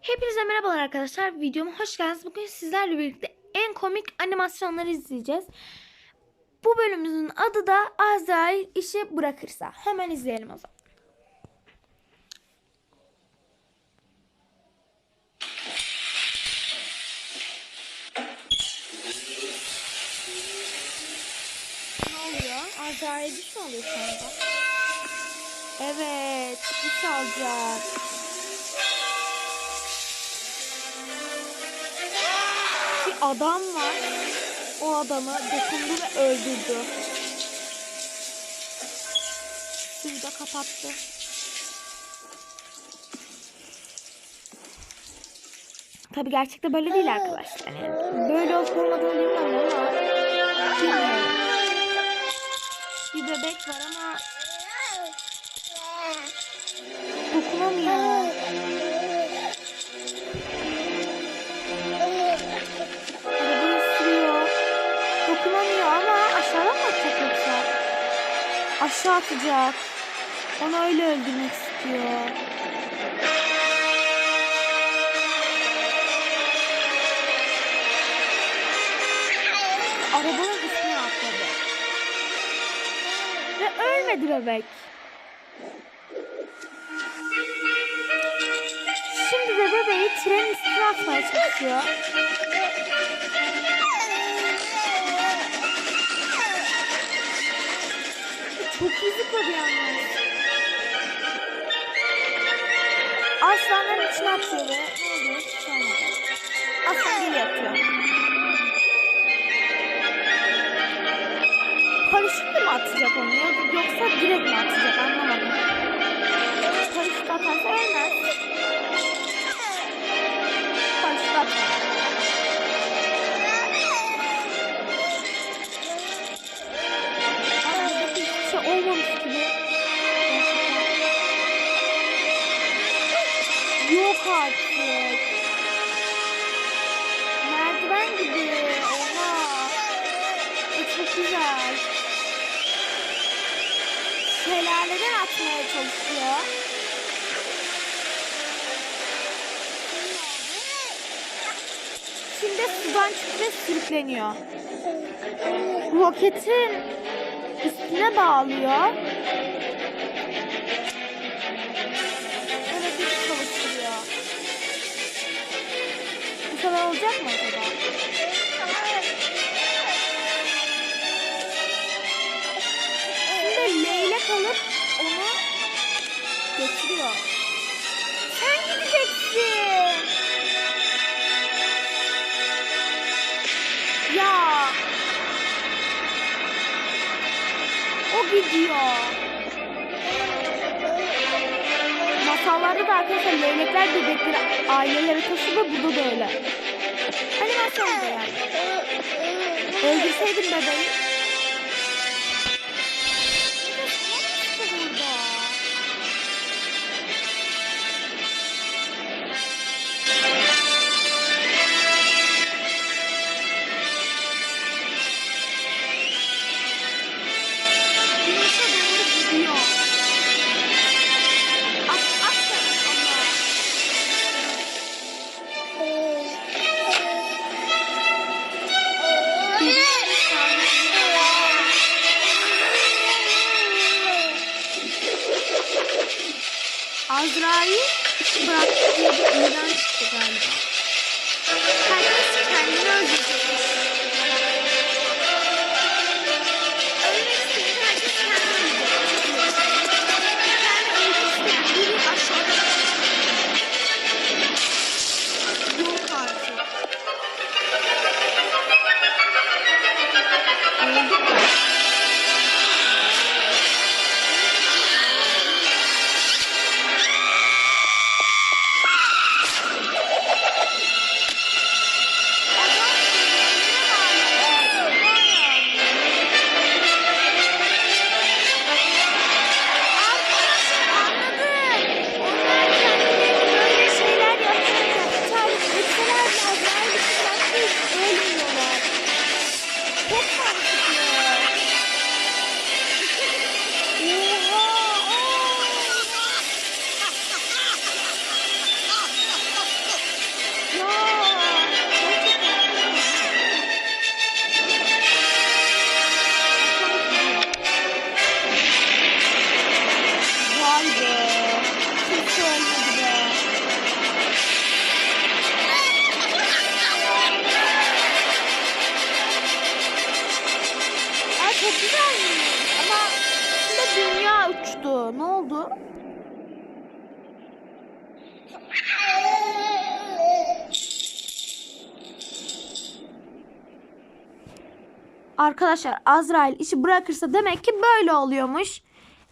Hepinize merhabalar arkadaşlar. Videoma hoş geldiniz. Bugün sizlerle birlikte en komik animasyonları izleyeceğiz. Bu bölümümüzün adı da Azrail işi bırakırsa. Hemen izleyelim o zaman. Ne oluyor? Azrail iş mi oluyor şu anda? Evet, iş alacak. Adam var. O adamı dokundu ve öldürdü. Suyu da kapattı. Tabi gerçekte böyle değil arkadaşlar. Yani böyle olup olmadığını bilmiyorum ama bilmiyorum. Bir bebek var ama dokunamıyor. Aşağı atacak. Onu öyle öldürmek istiyor. Arabanın üstüne atladı. Ve ölmedi bebek. Şimdi de bebeği trenin üstüne atmaya çalışıyor. Çok iyi zıpladı yalnız. Aslanların içine atıyor ve ne oluyor? Hiç. Aslan geliyor atıyor. Paraşütle mi atacak onu yoksa direkt mi atacak anlamadım. Çıktı ve sürükleniyor. Roketin üstüne bağlıyor. Ve roketi çalıştırıyor. Bu sefer olacak mı acaba? Şimdi leylek alıp onu götürüyor. Sen gideceksin. Gidiyor. Masallarda da arkadaşlar leylekler bebekleri ailelere ve burada da öyle. Animasyon da yani. Öldürseydim bebeği. Azrail bıraktı diye bir çıktı galiba. Herkes kendini öldürecek. Ne oldu? Arkadaşlar Azrail işi bırakırsa demek ki böyle oluyormuş.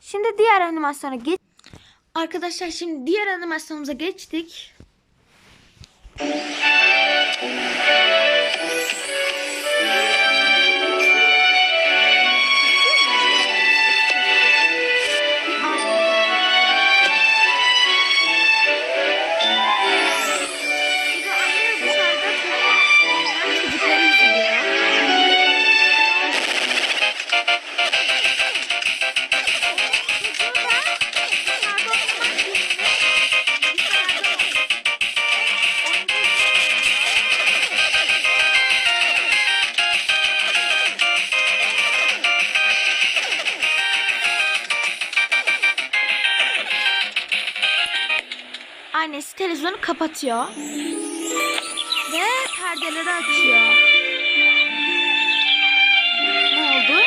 Şimdi diğer animasyona geç. Arkadaşlar şimdi diğer animasyonumuza geçtik. Annesi televizyonu kapatıyor. Ve perdeleri açıyor. Ne oldu?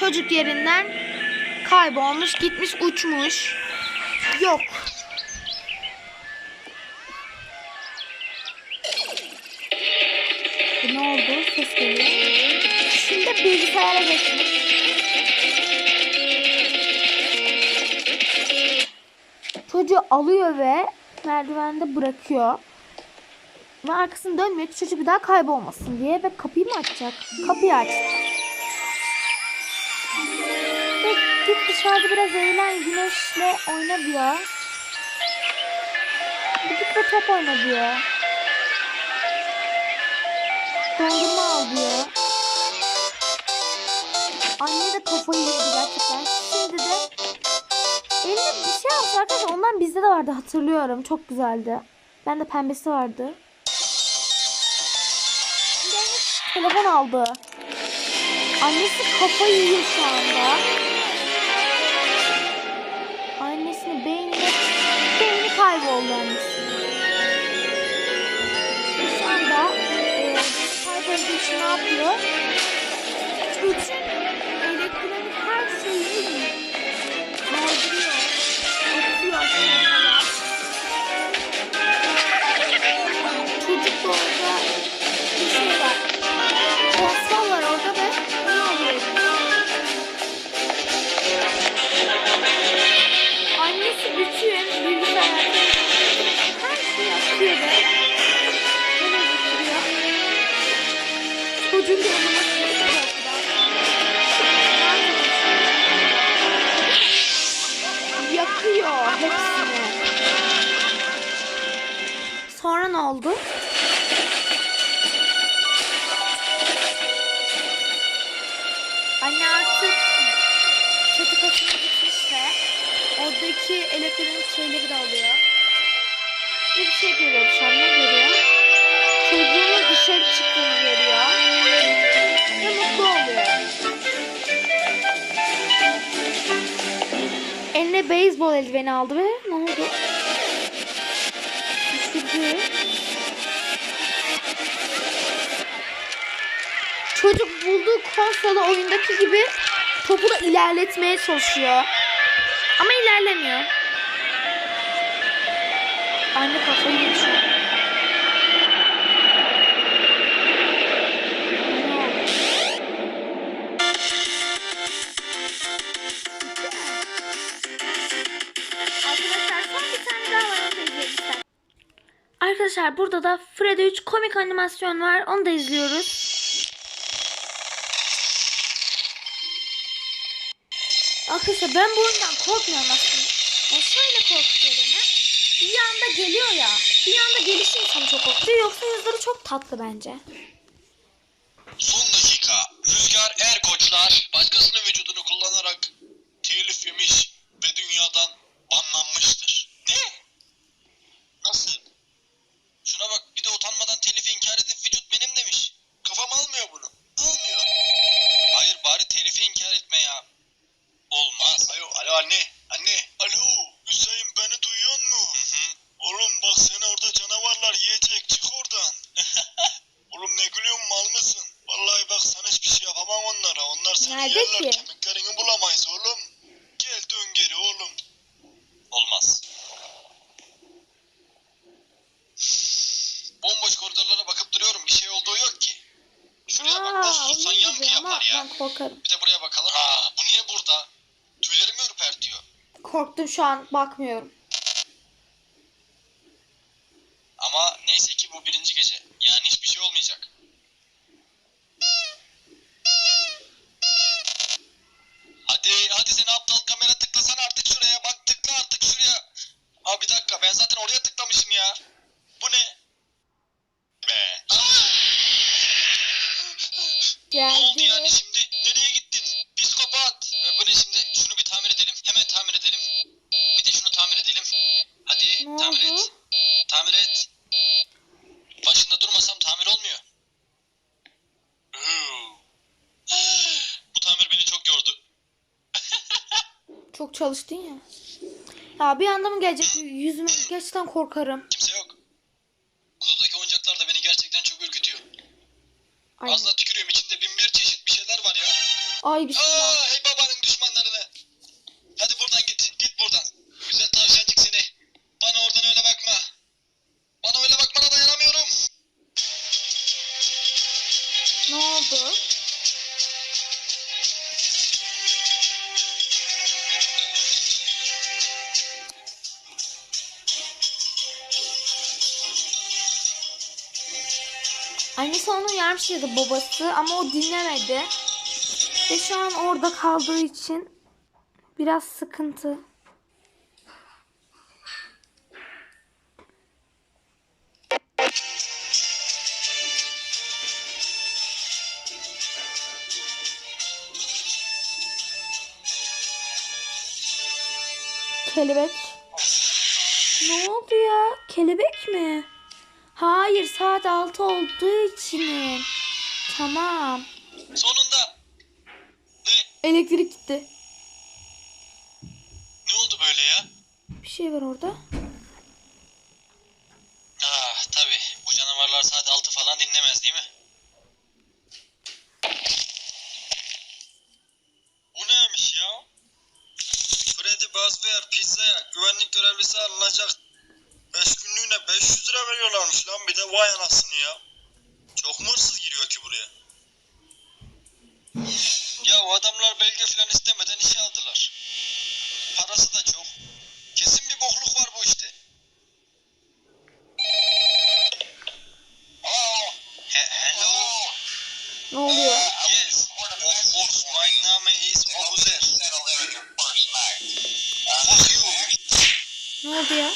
Çocuk yerinden kaybolmuş, gitmiş, uçmuş. Yok. E, Ne oldu? Ses geliyor. Şimdi bilgisayara geçmiş. Alıyor ve merdivende bırakıyor. Ve arkasını dönmüyor ki çocuk bir daha kaybolmasın diye ve kapıyı mı açacak? Kapıyı açtı. Ve git dışarıda biraz eğlen güneşle oyna diyor. Git ve top oyna diyor. Dondurma al diyor. Anne de kafayı yedi gerçekten. Ondan bizde de vardı hatırlıyorum. Çok güzeldi. Ben de pembesi vardı. Telefon aldı. Annesi kafayı yiyor şu anda. Annesinin beynine beyni kayboldu annesinin. Şu anda e, kaybolduğu için ne yapıyor? Beyzbol eldiveni aldı ve ne oldu? Düşürdü. Çocuk bulduğu konsola oyundaki gibi topu da ilerletmeye çalışıyor. Ama ilerlemiyor. Anne kafayı yemiş. Arkadaşlar burada da Freddy 3 komik animasyon var. Onu da izliyoruz. Arkadaşlar ben bu oyundan korkmuyorum aslında. Ya şöyle korkuyorum ha. Bir anda geliyor ya. Bir anda gelişi insanı çok korkutuyor. Yoksa yazıları çok tatlı bence. Nerede ki? Kemiklerini bulamayız oğlum. Gel dön geri oğlum. Olmaz. Bomboş koridorlara bakıp duruyorum. Bir şey olduğu yok ki. Şuraya bak nasıl tutsan yam ki yapar ya. Ben korkarım. Bir de buraya bakalım. Aa, bu niye burada? Tüylerimi ürpertiyor. Korktum şu an bakmıyorum. Hadi hadi sen aptal kamera tıklasana artık şuraya. Bak tıkla artık şuraya. Aa bir dakika ben zaten oraya tıklamışım ya. Bu ne? Be. Ne oldu yani Geldi. şimdi? Nereye gittin? Psikopat. Ee, bu ne şimdi? Şunu bir tamir edelim. Hemen tamir edelim. Bir de şunu tamir edelim. Hadi Ne tamir oldu? et. Tamir et. Başında durmasam tamir olmuyor. Huu. Bu tamir beni çok yordu. Çok çalıştın ya. Ya bir anda mı gelecek yüzüme gerçekten korkarım. Kimse yok. Kutudaki oyuncaklar da beni gerçekten çok ürkütüyor. Ay, Ağzına tükürüyorum içinde bin bir çeşit bir şeyler var ya. ay bismillah. Aa, hey babanın düşmanlarını. Hadi buradan git. Git buradan. Güzel tavşancık seni. Bana oradan öyle bakma. Bana öyle bakmana dayanamıyorum. Ne oldu? Annesi onu uyarmış ya da babası ama o dinlemedi. Ve şu an orada kaldığı için biraz sıkıntı. Kelebek. Ne oldu ya? Kelebek mi? Hayır saat 6 olduğu için. Tamam. Sonunda. Ne? Elektrik gitti. Ne oldu böyle ya? Bir şey var orada. Ah tabi. Bu canavarlar saat 6 falan dinlemez değil mi? Bu neymiş ya? Freddy Fazbear pizzaya güvenlik görevlisi alınacak. 5 günlüğüne 500 lira veriyorlarmış lan bir de vay anasını ya. Çok mu hırsız giriyor ki buraya? Ya o adamlar belge falan istemeden işe aldılar. Parası da çok. Kesin bir bokluk var bu işte. He- hello. Ne oluyor? Yes, of course. My name is Abuzer. Fuck you. Ne oldu ya?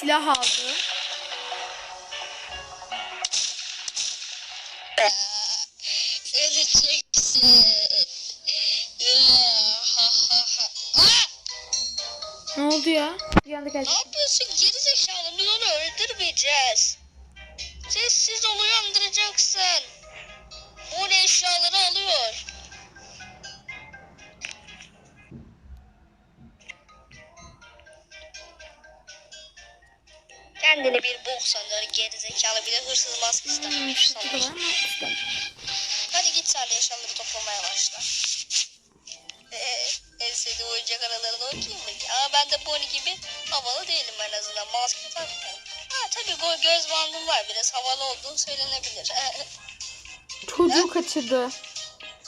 Silah aldı. Öleceksin. Ne oldu ya? Bir anda geldi. ne yapıyorsun gerizekalı? Biz onu öldürmeyeceğiz. Sessiz ol uyandıracaksın. Bu eşyaları alıyor. Kendini bir bok sanıyor gerizekalı bir de hırsız maskesi Hmm, takmış sanıyor. Hadi git sen de eşyaları toplamaya başla. Ee, en sevdiğim oyuncak aralarına okuyayım mı? Ama ben de Bonnie gibi havalı değilim en azından. Maske takmıyorum. Ha tabii göz bandım var. Biraz havalı olduğunu söylenebilir. Çocuğu kaçırdı.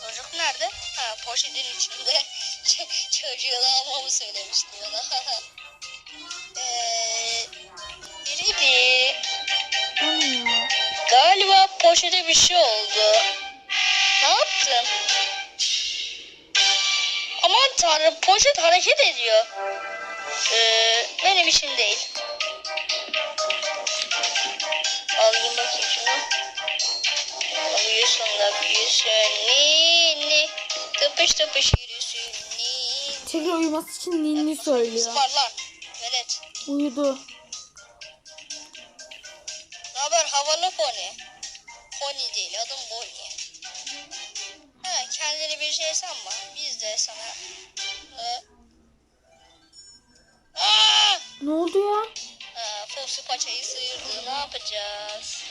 Çocuk nerede? Ha poşetin içinde. Çocuğu almamı söylemişti bana. Eee... Hmm. Galiba poşete bir şey oldu. Ne yaptın? Aman tanrım poşet hareket ediyor. Ee, benim işim değil. Alayım bakayım şunu. Alıyorsun da büyüsün. Ninni. Tıpış tıpış yürüsün. Ninni. Tekrar uyuması için ninni söylüyor. Var lan. Velet. Uyudu. Haber havalı pony? Pony değil adım Bonnie. Ha kendini bir şey sanma. Biz de sana. Ee, Aa! Ne oldu ya? Kursu paçayı sıyırdı. Ne yapacağız?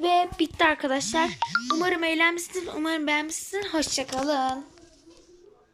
Ve bitti arkadaşlar. Umarım eğlenmişsiniz. Umarım beğenmişsiniz. Hoşçakalın.